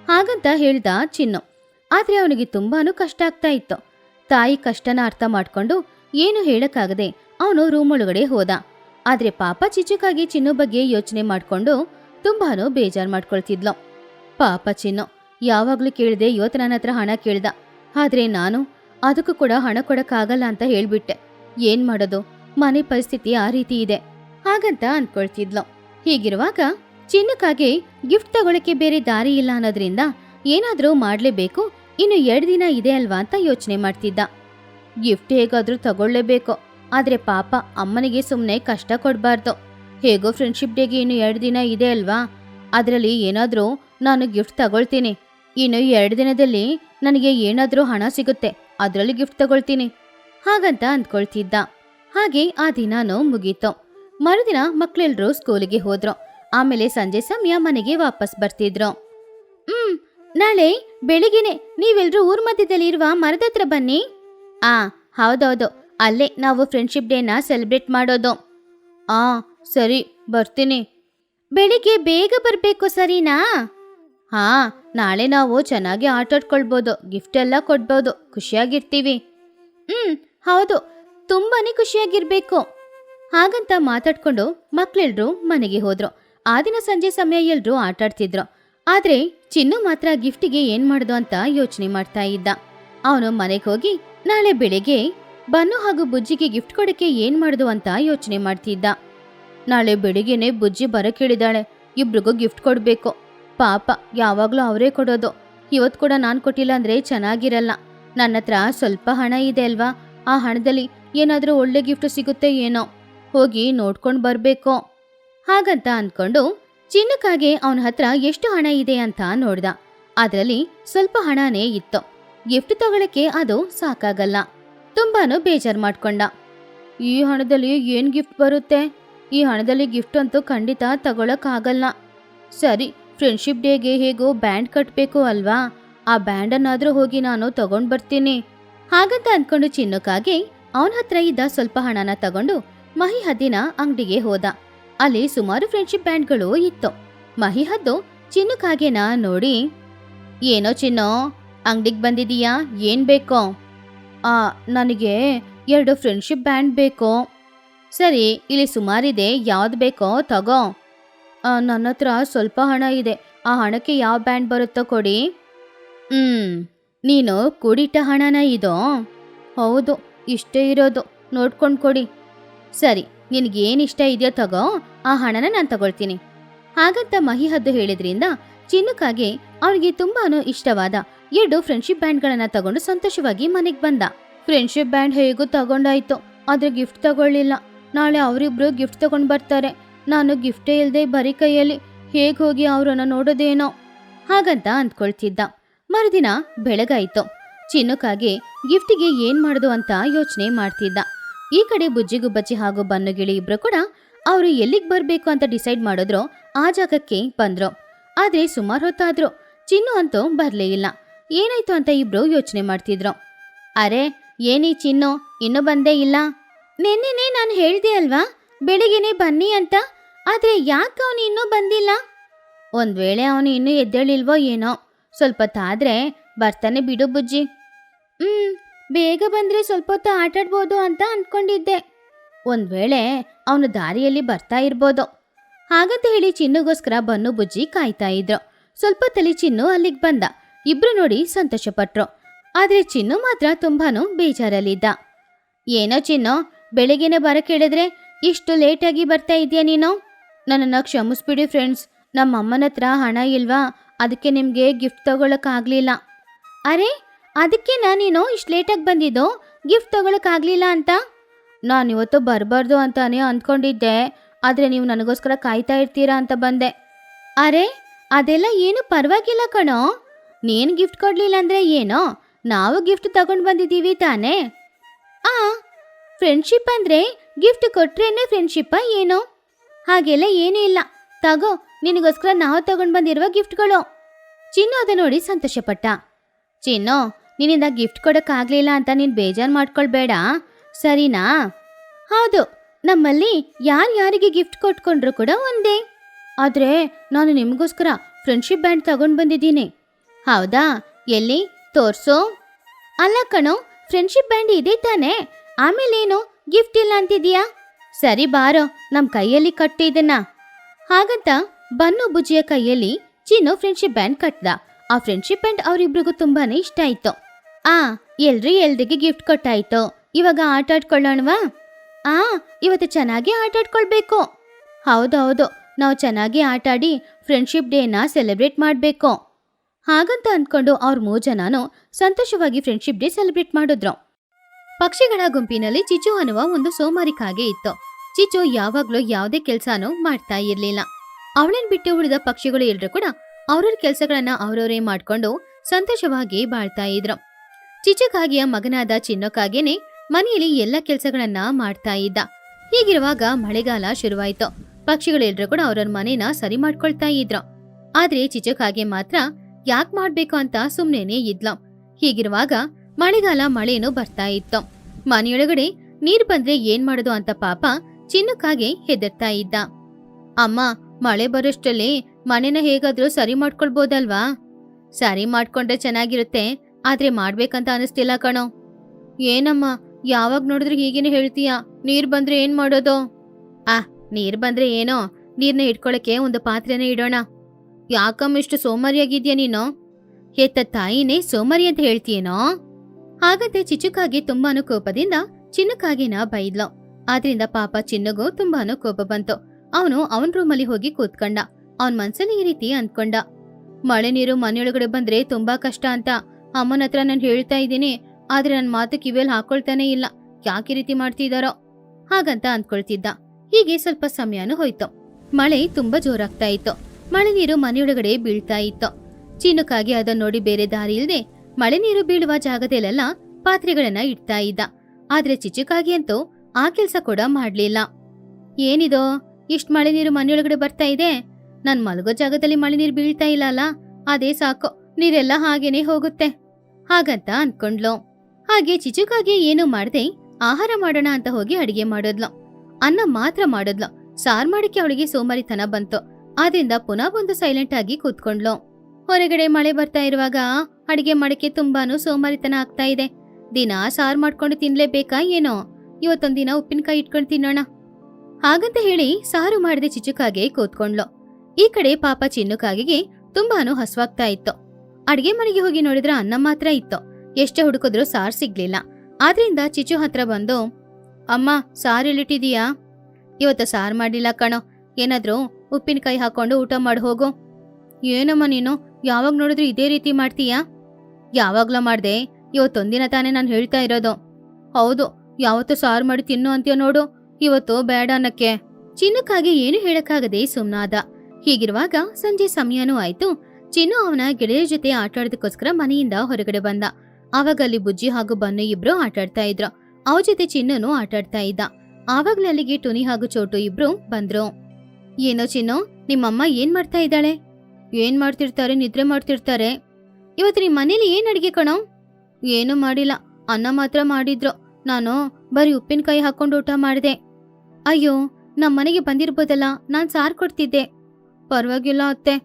ಹಾಗಂತ ಹೇಳ್ದ ಚಿನ್ನು. ಆದರೆ ಅವನಿಗೆ ತುಂಬಾನು ಕಷ್ಟ ಆಗ್ತಾ ಇತ್ತು. ತಾಯಿ ಕಷ್ಟನ ಅರ್ಥ ಮಾಡ್ಕೊಂಡು ಏನು ಹೇಳಕ್ಕಾಗದೆ ಅವನು ರೂಮ್ ಒಳಗಡೆ ಹೋದ. ಆದ್ರೆ ಪಾಪ ಚಿಚುಕಾಗಿ ಚಿನ್ನು ಬಗ್ಗೆ ಯೋಚನೆ ಮಾಡ್ಕೊಂಡು ತುಂಬಾನು ಬೇಜಾರು ಮಾಡ್ಕೊಳ್ತಿದ್ಲು. ಪಾಪ ಚಿನ್ನು, ಯಾವಾಗ್ಲೂ ಕೇಳಿದೆ ಇವತ್ತು ನನ್ನ ಹತ್ರ ಹಣ ಕೇಳ್ದ. ಆದ್ರೆ ನಾನು ಅದಕ್ಕೂ ಕೂಡ ಹಣ ಕೊಡಕ್ಕಾಗಲ್ಲ ಅಂತ ಹೇಳ್ಬಿಟ್ಟೆ. ಏನ್ ಮಾಡೋದು? ಮನೆ ಪರಿಸ್ಥಿತಿ ಆ ರೀತಿ ಇದೆ. ಹಾಗಂತ ಅನ್ಕೊಳ್ತಿದ್ಲು. ಹೀಗಿರುವಾಗ ಚಿನ್ನಕ್ಕಾಗಿ ಗಿಫ್ಟ್ ತಗೊಳಕ್ಕೆ ಬೇರೆ ದಾರಿ ಇಲ್ಲ ಅನ್ನೋದ್ರಿಂದ ಏನಾದ್ರೂ ಮಾಡ್ಲೇಬೇಕು, ಇನ್ನು ಎರಡು ದಿನ ಇದೆ ಅಲ್ವಾ ಅಂತ ಯೋಚನೆ ಮಾಡ್ತಿದ್ದ. ಗಿಫ್ಟ್ ಹೇಗಾದ್ರೂ ತಗೊಳ್ಳೇಬೇಕು. ಆದ್ರೆ ಪಾಪ ಅಮ್ಮನಿಗೆ ಸುಮ್ಮನೆ ಕಷ್ಟ ಕೊಡಬಾರ್ದು. ಹೇಗೋ ಫ್ರೆಂಡ್ಶಿಪ್ ಡೇಗೆ ಇನ್ನು ಎರಡು ದಿನ ಇದೆ ಅಲ್ವಾ? ಅದರಲ್ಲಿ ಏನಾದರೂ ನಾನು ಗಿಫ್ಟ್ ತಗೊಳ್ತೀನಿ. ಇನ್ನು ಎರಡು ದಿನದಲ್ಲಿ ನನಗೆ ಏನಾದರೂ ಹಣ ಸಿಗುತ್ತೆ, ಅದರಲ್ಲಿ ಗಿಫ್ಟ್ ತಗೊಳ್ತೀನಿ. ಹಾಗಂತ ಅಂದ್ಕೊಳ್ತಿದ್ದ. ಹಾಗೆ ಆ ದಿನಾನು ಮುಗೀತು. ಮರುದಿನ ಮಕ್ಕಳೆಲ್ಲರೂ ಸ್ಕೂಲಿಗೆ ಹೋದ್ರು. ಆಮೇಲೆ ಸಂಜೆ ಸಮಯ ಮನೆಗೆ ವಾಪಸ್ ಬರ್ತಿದ್ರು. ಹ್ಮ್, ನಾಳೆ ಬೆಳಿಗ್ಗೆನೆ ನೀವೆಲ್ರೂ ಊರ್ ಮಧ್ಯದಲ್ಲಿ ಇರುವ ಮರದ ಹತ್ರ ಬನ್ನಿ. ಆ, ಹೌದೌದು. ಅಲ್ಲೇ ನಾವು ಫ್ರೆಂಡ್ಶಿಪ್ ಡೇನ ಸೆಲೆಬ್ರೇಟ್ ಮಾಡೋದು. ಆ, ಸರಿ, ಬರ್ತೀನಿ. ಬೆಳಿಗ್ಗೆ ಬೇಗ ಬರಬೇಕು ಸರಿನಾ? ಹಾ, ನಾಳೆ ನಾವು ಚೆನ್ನಾಗಿ ಆಟಾಡ್ಕೊಳ್ಬೋದು ಗಿಫ್ಟ್ ಎಲ್ಲ ಕೊಡ್ಬೋದು, ಖುಷಿಯಾಗಿರ್ತೀವಿ. ಹ್ಮ್, ಹೌದು, ತುಂಬಾನೇ ಖುಷಿಯಾಗಿರ್ಬೇಕು. ಹಾಗಂತ ಮಾತಾಡ್ಕೊಂಡು ಮಕ್ಕಳೆಲ್ಲರೂ ಮನೆಗೆ ಹೋದ್ರು. ಆ ದಿನ ಸಂಜೆ ಸಮಯ ಎಲ್ಲರೂ ಆಟಾಡ್ತಿದ್ರು ಆದ್ರೆ, ಚಿನ್ನು ಮಾತ್ರ ಗಿಫ್ಟಿಗೆ ಏನ್ ಮಾಡೋದು ಅಂತ ಯೋಚನೆ ಮಾಡ್ತಾ ಇದ್ದ. ಅವನು ಮನೆಗೆ ಹೋಗಿ ನಾಳೆ ಬೆಳಿಗ್ಗೆ ಬನ್ನು ಹಾಗೂ ಬುಜ್ಜಿಗೆ ಗಿಫ್ಟ್ ಕೊಡಕ್ಕೆ ಏನ್ ಮಾಡುದು ಅಂತ ಯೋಚನೆ ಮಾಡ್ತಿದ್ದ. ನಾಳೆ ಬೆಳಿಗ್ಗೆನೆ ಬುಜ್ಜಿ ಬರಕ್ ಹೇಳಿದಾಳೆ ಇಬ್ರಿಗೂ ಗಿಫ್ಟ್ ಕೊಡ್ಬೇಕು. ಪಾಪ, ಯಾವಾಗ್ಲೂ ಅವರೇ ಕೊಡೋದು. ಇವತ್ತು ಕೂಡ ನಾನು ಕೊಟ್ಟಿಲ್ಲ ಅಂದ್ರೆ ಚೆನ್ನಾಗಿರಲ್ಲ. ನನ್ನ ಹತ್ರ ಸ್ವಲ್ಪ ಹಣ ಇದೆ ಅಲ್ವಾ? ಆ ಹಣದಲ್ಲಿ ಏನಾದರೂ ಒಳ್ಳೆ ಗಿಫ್ಟ್ ಸಿಗುತ್ತೆ ಏನೋ? ಹೋಗಿ ನೋಡ್ಕೊಂಡು ಬರಬೇಕು. ಹಾಗಂತ ಅಂದ್ಕೊಂಡು ಚಿನ್ನಕ್ಕಾಗೆ ಅವನ ಹತ್ರ ಎಷ್ಟು ಹಣ ಇದೆ ಅಂತ ನೋಡ್ದ. ಅದರಲ್ಲಿ ಸ್ವಲ್ಪ ಹಣನೇ ಇತ್ತು. ಗಿಫ್ಟ್ ತಗೊಳಕ್ಕೆ ಅದು ಸಾಕಾಗಲ್ಲ. ತುಂಬಾನು ಬೇಜಾರ್ ಮಾಡ್ಕೊಂಡ. ಈ ಹಣದಲ್ಲಿ ಏನ್ ಗಿಫ್ಟ್ ಬರುತ್ತೆ? ಈ ಹಣದಲ್ಲಿ ಗಿಫ್ಟ್ ಅಂತೂ ಖಂಡಿತ ತಗೊಳಕ್ ಆಗಲ್ಲ ಸರಿ ಫ್ರೆಂಡ್ಶಿಪ್ ಡೇಗೆ ಹೇಗೋ ಬ್ಯಾಂಡ್ ಕಟ್ಟಬೇಕು ಅಲ್ವಾ? ಆ ಬ್ಯಾಂಡನ್ನಾದ್ರೂ ಹೋಗಿ ನಾನು ತಗೊಂಡ್ ಬರ್ತೀನಿ. ಹಾಗಂತ ಅನ್ಕೊಂಡು ಚಿನ್ನಕ್ಕಾಗಿ ಅವನ ಹತ್ರ ಇದ್ದ ಸ್ವಲ್ಪ ಹಣನ ತಗೊಂಡು ಮಹಿ ಹದ್ದಿನ ಅಂಗಡಿಗೆ ಹೋದ. ಅಲ್ಲಿ ಸುಮಾರು ಫ್ರೆಂಡ್ಶಿಪ್ ಬ್ಯಾಂಡ್ಗಳು ಇತ್ತು. ಮಹಿ ಹದ್ದು ಚಿನ್ನಕ್ಕಾಗೆನ ನೋಡಿ, ಏನೋ ಚಿನ್ನೋ, ಅಂಗಡಿಗೆ ಬಂದಿದೀಯಾ? ಏನ್ ಬೇಕೋ? ನನಗೆ ಎರಡು ಫ್ರೆಂಡ್ಶಿಪ್ ಬ್ಯಾಂಡ್ ಬೇಕು. ಸರಿ, ಇಲ್ಲಿ ಸುಮಾರಿದೆ ಯಾವ್ದು ಬೇಕೋ ತಗೋ. ನನ್ನ ಹತ್ರ ಸ್ವಲ್ಪ ಹಣ ಇದೆ, ಆ ಹಣಕ್ಕೆ ಯಾವ ಬ್ಯಾಂಡ್ ಬರುತ್ತೋ ಕೊಡಿ. ಹ್ಞೂ ನೀನು ಕೂಡಿಟ್ಟ ಹಣನ ಇದು. ಹೌದು, ಇಷ್ಟೇ ಇರೋದು, ನೋಡ್ಕೊಂಡು ಕೊಡಿ. ಸರಿ ನಿನಗೇನು ಇಷ್ಟ ಇದೆಯೋ ತಗೋ, ಆ ಹಣನ ನಾನು ತಗೊಳ್ತೀನಿ. ಹಾಗಂತ ಮಹಿ ಹದ್ದು ಹೇಳಿದ್ರಿಂದ ಚಿನ್ನಕ್ಕಾಗಿ ಅವನಿಗೆ ತುಂಬಾ ಇಷ್ಟವಾದ ಎರಡು ಫ್ರೆಂಡ್ಶಿಪ್ ಬ್ಯಾಂಡ್ಗಳನ್ನ ತಗೊಂಡು ಸಂತೋಷವಾಗಿ ಮನೆಗೆ ಬಂದ. ಫ್ರೆಂಡ್ಶಿಪ್ ಬ್ಯಾಂಡ್ ಹೇಗೂ ತಗೊಂಡಾಯ್ತು, ಆದ್ರೆ ಗಿಫ್ಟ್ ತಗೊಳ್ಳಿಲ್ಲ. ನಾಳೆ ಅವರಿಬ್ರು ಗಿಫ್ಟ್ ತಗೊಂಡ್ ಬರ್ತಾರೆ. ನಾನು ಗಿಫ್ಟೇ ಇಲ್ಲದೆ ಬರೀ ಕೈಯಲ್ಲಿ ಹೇಗೆ ಹೋಗಿ ಅವರನ್ನ ನೋಡೋದೇನೋ ಹಾಗಂತ ಅಂದ್ಕೊಳ್ತಿದ್ದ. ಮರುದಿನ ಬೆಳಗಾಯ್ತು. ಚಿನ್ನಕ್ಕಾಗಿ ಗಿಫ್ಟಿಗೆ ಏನ್ ಮಾಡುದು ಅಂತ ಯೋಚನೆ ಮಾಡ್ತಿದ್ದ. ಈ ಕಡೆ ಬುಜ್ಜಿಗುಬ್ಬಚ್ಚಿ ಹಾಗೂ ಬನ್ನುಗಿಳಿ ಇಬ್ರು ಕೂಡ ಅವರು ಎಲ್ಲಿಗೆ ಬರ್ಬೇಕು ಅಂತ ಡಿಸೈಡ್ ಮಾಡಿದ್ರು, ಆ ಜಾಗಕ್ಕೆ ಬಂದ್ರು. ಆದ್ರೆ ಸುಮಾರು ಹೊತ್ತಾದ್ರು. ಚಿನ್ನು ಅಂತೂ ಬರ್ಲೇ ಇಲ್ಲ. ಏನಾಯ್ತು ಅಂತ ಇಬ್ರು ಯೋಚನೆ ಮಾಡ್ತಿದ್ರು. ಅರೆ, ಏನೀ ಚಿನ್ನು, ಇನ್ನೂ ಬಂದೇ ಇಲ್ಲ. ನಿನ್ನೆನೆ ನಾನು ಹೇಳ್ದೆ ಅಲ್ವಾ, ಬೆಳಿಗ್ಗೆನೆ ಬನ್ನಿ ಅಂತ, ಆದ್ರೆ ಯಾಕೆ ಅವನು ಇನ್ನೂ ಬಂದಿಲ್ಲ? ಒಂದ್ ವೇಳೆ ಅವನು ಇನ್ನೂ ಎದ್ದೇಳಿಲ್ವೋ ಏನೋ, ಸ್ವಲ್ಪ ತಾದ್ರೆ ಬರ್ತಾನೆ ಬಿಡು ಬುಜ್ಜಿ. ಹ್ಮ್, ಬೇಗ ಬಂದ್ರೆ ಸ್ವಲ್ಪ ಹೊತ್ತು ಆಟಾಡ್ಬೋದು ಅಂತ ಅನ್ಕೊಂಡಿದ್ದೆ. ಒಂದ್ ವೇಳೆ ಅವನು ದಾರಿಯಲ್ಲಿ ಬರ್ತಾ ಇರ್ಬೋದು. ಹಾಗಂತ ಹೇಳಿ ಚಿನ್ನುಗೋಸ್ಕರ ಬನ್ನು ಬುಜ್ಜಿ ಕಾಯ್ತಾ ಇದ್ರು. ಸ್ವಲ್ಪ ತಲೆ ಚಿನ್ನು ಅಲ್ಲಿಗೆ ಬಂದ. ಇಬ್ರು ನೋಡಿ ಸಂತೋಷಪಟ್ರು ಆದ್ರೆ ಚಿನ್ನು ಮಾತ್ರ ತುಂಬಾನು ಬೇಜಾರಲ್ಲಿದ್ದ. ಏನೋ ಚಿನ್ನು, ಬೆಳಗ್ಗೆನೆ ಬರ ಕೇಳಿದ್ರೆ ಇಷ್ಟು ಲೇಟಾಗಿ ಬರ್ತಾ ಇದೆಯಾ ನೀನು? ನನ್ನನ್ನು ಕ್ಷಮಿಸ್ಬಿಡಿ ಫ್ರೆಂಡ್ಸ್ ನಮ್ಮ ಅಮ್ಮನ ಹತ್ರ ಹಣ ಇಲ್ವಾ? ಅದಕ್ಕೆ ನಿಮಗೆ ಗಿಫ್ಟ್ ತಗೊಳಕ್ಕಾಗ್ಲಿಲ್ಲ. ಅರೆ ಅದಕ್ಕೆ ನೀನು ಇಷ್ಟು ಲೇಟಾಗಿ ಬಂದಿದ್ದು? ಗಿಫ್ಟ್ ತಗೊಳಕ್ಕಾಗ್ಲಿಲ್ಲ ಅಂತ? ನಾನು ಇವತ್ತು ಬರಬಾರ್ದು ಅಂತಾನೆ ಅಂದ್ಕೊಂಡಿದ್ದೆ. ಆದರೆ ನೀವು ನನಗೋಸ್ಕರ ಕಾಯ್ತಾ ಇರ್ತೀರಾ ಅಂತ ಬಂದೆ. ಅರೆ, ಅದೆಲ್ಲ ಏನು ಪರವಾಗಿಲ್ಲ ಕಣೋ. ನೀನು ಗಿಫ್ಟ್ ಕೊಡಲಿಲ್ಲ ಅಂದ್ರೆ ಏನೋ? ನಾವು ಗಿಫ್ಟ್ ತಗೊಂಡು ಬಂದಿದ್ದೀವಿ ತಾನೇ. ಆ ಫ್ರೆಂಡ್ಶಿಪ್ ಅಂದ್ರೆ ಗಿಫ್ಟ್ ಕೊಟ್ರೇನೆ ಫ್ರೆಂಡ್ಶಿಪ್ಪಾ ಏನೋ? ಹಾಗೆಲ್ಲ ಏನೂ ಇಲ್ಲ. ತಗೋ, ನಿನಗೋಸ್ಕರ ನಾವು ತಗೊಂಡು ಬಂದಿರುವ ಗಿಫ್ಟ್ಗಳು ಚಿನ್ನು ಅದ ನೋಡಿ ಸಂತೋಷಪಟ್ಟ. ಚಿನ್ನು, ನಿನ್ನಿಂದ ಗಿಫ್ಟ್ ಕೊಡೋಕ್ಕಾಗಲಿಲ್ಲ ಅಂತ ನೀನು ಬೇಜಾರು ಮಾಡ್ಕೊಳ್ಬೇಡ. ಸರಿನಾ? ಹೌದು, ನಮ್ಮಲ್ಲಿ ಯಾರು ಯಾರಿಗೆ ಗಿಫ್ಟ್ ಕೊಟ್ಕೊಂಡ್ರು ಕೂಡ ಒಂದೇ. ಆದರೆ ನಾನು ನಿಮಗೋಸ್ಕರ ಫ್ರೆಂಡ್ಶಿಪ್ ಬ್ಯಾಂಡ್ ತಗೊಂಡು ಬಂದಿದ್ದೀನಿ. ಹೌದಾ? ಎಲ್ಲಿ? ತೋರ್ಸು. ಅಲ್ಲ ಕಣೋ ಫ್ರೆಂಡ್ಶಿಪ್ ಬ್ಯಾಂಡ್ ಇದೆ ತಾನೇ. ಆಮೇಲೇನು? ಗಿಫ್ಟ್ ಇಲ್ಲ ಅಂತಿದ್ಯಾ ಸರಿ ಬಾರೋ ನಮ್ಮ ಕೈಯಲ್ಲಿ ಕಟ್ಟು ಇದನ್ನ. ಹಾಗಂತ ಬನ್ನು ಬುಜಿಯ ಕೈಯಲ್ಲಿ ಚಿನ್ನು ಫ್ರೆಂಡ್ಶಿಪ್ ಬ್ಯಾಂಡ್ ಕಟ್ದ. ಆ ಫ್ರೆಂಡ್ಶಿಪ್ ಬ್ಯಾಂಡ್ ಅವರಿಬ್ರಿಗೂ ತುಂಬಾನೇ ಇಷ್ಟ ಆಯ್ತು. ಆ, ಎಲ್ರಿ ಎಲ್ರಿಗೆ ಗಿಫ್ಟ್ ಕೊಟ್ಟಾಯ್ತು. ಇವಾಗ ಆಟ ಆಡ್ಕೊಳ್ಳೋಣವಾ ಆ, ಇವತ್ತು ಚೆನ್ನಾಗಿ ಆಟ ಆಡ್ಕೊಳ್ಬೇಕು. ಹೌದೌದು, ನಾವು ಚೆನ್ನಾಗಿ ಆಟಾಡಿ ಫ್ರೆಂಡ್ಶಿಪ್ ಡೇನ ಸೆಲೆಬ್ರೇಟ್ ಮಾಡಬೇಕು. ಹಾಗಂತ ಅಂದ್ಕೊಂಡು ಅವ್ರ ಮೂರು ಸಂತೋಷವಾಗಿ ಫ್ರೆಂಡ್ಶಿಪ್ ಡೇ ಸೆಲೆಬ್ರೇಟ್ ಮಾಡಿದ್ರು. ಪಕ್ಷಿಗಳ ಗುಂಪಿನಲ್ಲಿ ಚಿಚು ಅನ್ನುವ ಒಂದು ಸೋಮಾರಿ ಕಾಗೆ ಇತ್ತು. ಚಿಚು ಯಾವಾಗ್ಲೂ ಯಾವುದೇ ಕೆಲಸನೂ ಮಾಡ್ತಾ ಇರ್ಲಿಲ್ಲ. ಅವಳನ್ ಬಿಟ್ಟು ಉಳಿದ ಪಕ್ಷಿಗಳು ಎಲ್ರು ಕೂಡ ಅವ್ರವ್ರ ಕೆಲಸಗಳನ್ನ ಅವ್ರವರೇ ಮಾಡ್ಕೊಂಡು ಸಂತೋಷವಾಗಿ ಬಾಳ್ತಾ ಇದ್ರು. ಚಿಚುಕಾಗಿಯ ಮಗನಾದ ಚಿನ್ನಕ್ಕಾಗೇನೆ ಮನೆಯಲ್ಲಿ ಎಲ್ಲ ಕೆಲಸಗಳನ್ನ ಮಾಡ್ತಾ ಇದ್ದ. ಹೀಗಿರುವಾಗ ಮಳೆಗಾಲ ಶುರುವಾಯ್ತು. ಪಕ್ಷಿಗಳೆಲ್ಲರೂ ಕೂಡ ಅವ್ರವ್ರ ಮನೇನ ಸರಿ ಮಾಡ್ಕೊಳ್ತಾ ಇದ್ರು. ಆದ್ರೆ ಚಿಚುಕಾಗೆ ಮಾತ್ರ ಯಾಕ್ ಮಾಡ್ಬೇಕು ಅಂತ ಸುಮ್ನೆನೆ ಇದ್ಲ. ಹೀಗಿರುವಾಗ ಮಳೆಗಾಲ ಮಳೆನೂ ಬರ್ತಾ ಇತ್ತು. ಮನೆಯೊಳಗಡೆ ನೀರ್ ಬಂದ್ರೆ ಏನ್ ಮಾಡೋದು ಅಂತ ಪಾಪ ಚಿನ್ನಕ್ಕಾಗೆ ಹೆದರ್ತಾ ಇದ್ದ. ಅಮ್ಮ, ಮಳೆ ಬರೋಷ್ಟಲ್ಲಿ ಮನೆನ ಹೇಗಾದ್ರೂ ಸರಿ ಮಾಡ್ಕೊಳ್ಬೋದಲ್ವಾ? ಸರಿ ಮಾಡ್ಕೊಂಡ್ರೆ ಚೆನ್ನಾಗಿರುತ್ತೆ, ಆದ್ರೆ ಮಾಡ್ಬೇಕಂತ ಅನಿಸ್ತಿಲ್ಲ ಕಣೋ. ಏನಮ್ಮ, ಯಾವಾಗ ನೋಡಿದ್ರೆ ಹೀಗೇನೆ ಹೇಳ್ತೀಯ, ನೀರ್ ಬಂದ್ರೆ ಏನ್ ಮಾಡೋದು? ಆ ನೀರ್ ಬಂದ್ರೆ ಏನೋ, ನೀರ್ನ ಇಟ್ಕೊಳಕ್ಕೆ ಒಂದು ಪಾತ್ರೆನ ಇಡೋಣ. ಯಾಕಮ್ಮ ಇಷ್ಟು ಸೋಮಾರಿಯಾಗಿದ್ಯಾ ನೀನು? ಹೆತ್ತ ತಾಯಿನೇ, ಸೋಮಾರಿ ಅಂತ ಹೇಳ್ತೀಯೇನೋ? ಹಾಗಂತೆ ಚಿಚುಕಾಗಿ ತುಂಬಾನು ಕೋಪದಿಂದ ಚಿನ್ನಕಾಗಿನ ಬೈದ್ಲು. ಆದ್ರಿಂದ ಪಾಪ ಚಿನ್ನಗೂ ತುಂಬಾನು ಕೋಪ ಬಂತು. ಅವನು ಅವನ್ ರೂಮಲ್ಲಿ ಹೋಗಿ ಕೂತ್ಕೊಂಡ. ಅವನ್ ಮನ್ಸಲ್ಲಿ ಈ ರೀತಿ ಅಂದ್ಕೊಂಡ. ಮಳೆ ನೀರು ಮನೆಯೊಳಗಡೆ ಬಂದ್ರೆ ತುಂಬಾ ಕಷ್ಟ ಅಂತ ಅಮ್ಮನ ಹತ್ರ ನಾನು ಹೇಳ್ತಾ ಇದ್ದೀನಿ. ಆದ್ರೆ ನನ್ ಮಾತು ಕಿವಿಯಲ್ಲಿ ಹಾಕೊಳ್ತಾನೆ ಇಲ್ಲ. ಯಾಕೆ ರೀತಿ ಮಾಡ್ತಿದಾರೋ? ಹಾಗಂತ ಅಂದ್ಕೊಳ್ತಿದ್ದ. ಹೀಗೆ ಸ್ವಲ್ಪ ಸಮಯನೂ ಹೋಯ್ತು. ಮಳೆ ತುಂಬಾ ಜೋರಾಗ್ತಾ ಇತ್ತು. ಮಳೆ ನೀರು ಮನೆಯೊಳಗಡೆ ಬೀಳ್ತಾ ಇತ್ತು. ಚಿನ್ನಕ್ಕಾಗಿ ಅದನ್ನ ನೋಡಿ ಬೇರೆ ದಾರಿ ಇಲ್ಲದೆ ಮಳೆ ನೀರು ಬೀಳುವ ಜಾಗದಲ್ಲೆಲ್ಲ ಪಾತ್ರೆಗಳನ್ನ ಇಡ್ತಾ ಇದ್ದ. ಆದ್ರೆ ಚಿಚುಕಾಗಿ ಅಂತೂ ಆ ಕೆಲ್ಸ ಕೂಡ ಮಾಡ್ಲಿಲ್ಲ. ಏನಿದೋ? ಇಷ್ಟ್ ಮಳೆ ನೀರು ಮನೆಯೊಳಗಡೆ ಬರ್ತಾ ಇದೆ? ನನ್ ಮಲಗೋ ಜಾಗದಲ್ಲಿ ಮಳೆ ನೀರು ಬೀಳ್ತಾ ಇಲ್ಲ ಅಲ್ಲ ಅದೇ ಸಾಕು, ನೀರೆಲ್ಲ ಹಾಗೇನೆ ಹೋಗುತ್ತೆ. ಹಾಗಂತ ಅನ್ಕೊಂಡ್ಲು. ಹಾಗೆ ಚಿಚುಕಾಗಿ ಏನು ಮಾಡ್ದೆ ಆಹಾರ ಮಾಡೋಣ ಅಂತ ಹೋಗಿ ಅಡಿಗೆ ಮಾಡೋದ್ಲು. ಅನ್ನ ಮಾತ್ರ ಮಾಡೋದ್ಲು. ಸಾರ್ ಮಾಡಕ್ಕೆ ಅವಳಿಗೆ ಸೋಮಾರಿತನ ಬಂತು. ಆದ್ರಿಂದ ಪುನಃ ಒಂದು ಸೈಲೆಂಟ್ ಆಗಿ ಕೂತ್ಕೊಂಡ್ಲು ಹೊರಗಡೆ ಮಳೆ ಬರ್ತಾ ಇರುವಾಗ ಅಡಿಗೆ ಮಾಡಕ್ಕೆ ತುಂಬಾನು ಸೋಮಾರಿತನ ಆಗ್ತಾ ಇದೆ. ದಿನ ಸಾರ್ ಮಾಡ್ಕೊಂಡು ತಿನ್ಲೇಬೇಕಾ ಏನೋ? ಇವತ್ತೊಂದಿನ ಉಪ್ಪಿನಕಾಯಿ ಇಟ್ಕೊಂಡು ತಿನ್ನೋಣ. ಹಾಗಂತ ಹೇಳಿ ಸಾರು ಮಾಡದೆ ಚಿಚುಕಾಗೆ ಕೂತ್ಕೊಂಡ್ಲು ಈ ಕಡೆ ಪಾಪ ಚಿನ್ನುಕಾಗಿಗೆ ತುಂಬಾನು ಹಸ್ವಾಗ್ತಾ ಇತ್ತು. ಅಡಿಗೆ ಮನೆಗೆ ಹೋಗಿ ನೋಡಿದ್ರೆ ಅನ್ನ ಮಾತ್ರ ಇತ್ತು. ಎಷ್ಟೇ ಹುಡುಕಿದ್ರು ಸಾರ್ ಸಿಗ್ಲಿಲ್ಲ. ಆದ್ರಿಂದ ಚಿಚು ಹತ್ರ ಬಂದು, ಅಮ್ಮ, ಸಾರ್ ಎಲ್ಲಿಟ್ಟಿದೀಯಾ? ಇವತ್ತು ಸಾರ್ ಮಾಡಿಲ್ಲ ಕಣೋ. ಏನಾದ್ರೂ ಉಪ್ಪಿನಕಾಯಿ ಹಾಕೊಂಡು ಊಟ ಮಾಡಿ ಹೋಗು. ಏನಮ್ಮ ನೀನು? ಯಾವಾಗ ನೋಡಿದ್ರು ಇದೇ ರೀತಿ ಮಾಡ್ತೀಯಾ? ಯಾವಾಗ್ಲೂ ಮಾಡ್ದೆ. ಇವತ್ತೊಂದಿನ ತಾನೇ ನಾನು ಹೇಳ್ತಾ ಇರೋದು. ಹೌದು, ಯಾವತ್ತು ಸಾರು ಮಾಡಿ ತಿನ್ನು ಅಂತೀಯ ನೋಡು. ಇವತ್ತು ಬೇಡ ಅನ್ನಕ್ಕೆ. ಚಿನ್ನಕ್ಕಾಗಿ ಏನು ಹೇಳಕ್ಕಾಗದೆ ಸುಮ್ನಾದ. ಹೀಗಿರುವಾಗ ಸಂಜೆ ಸಮಯನೂ ಆಯ್ತು. ಚಿನ್ನು ಅವನ ಗೆಳೆಯರ ಜೊತೆ ಆಟಾಡೋದಕ್ಕೋಸ್ಕರ ಮನೆಯಿಂದ ಹೊರಗಡೆ ಬಂದ. ಆವಾಗ ಅಲ್ಲಿ ಬುಜ್ಜಿ ಹಾಗೂ ಬನ್ನು ಇಬ್ರು ಆಟಾಡ್ತಾ ಇದ್ರು. ಅವ್ರ ಜೊತೆ ಚಿನ್ನನು ಆಟಾಡ್ತಾ ಇದ್ದ. ಆವಾಗ್ಲಲ್ಲಿಗೆ ಟುನಿ ಹಾಗೂ ಚೋಟು ಇಬ್ರು ಬಂದ್ರು. ಏನೋ ಚಿನ್ನು, ನಿಮ್ಮಮ್ಮ ಏನ್ ಮಾಡ್ತಾ ಇದ್ದಾಳೆ? ಏನ್ ಮಾಡ್ತಿರ್ತಾರೆ, ನಿದ್ರೆ ಮಾಡ್ತಿರ್ತಾರೆ. ಇವತ್ತು ನಿಮ್ ಮನೇಲಿ ಏನ್ ಅಡಿಗೆ ಕಣೋ? ಏನು ಮಾಡಿಲ್ಲ. ಅನ್ನ ಮಾತ್ರ ಮಾಡಿದ್ರು. ನಾನು ಬರೀ ಉಪ್ಪಿನಕಾಯಿ ಹಾಕೊಂಡು ಊಟ ಮಾಡಿದೆ. ಅಯ್ಯೋ ನಮ್ಮ ಮನೆಗೆ ಬಂದಿರ್ಬೋದಲ್ಲ, ನಾನ್ ಸಾರ್ ಕೊಡ್ತಿದ್ದೆ. ಪರವಾಗಿಲ್ಲ ಅತ್ತೆ.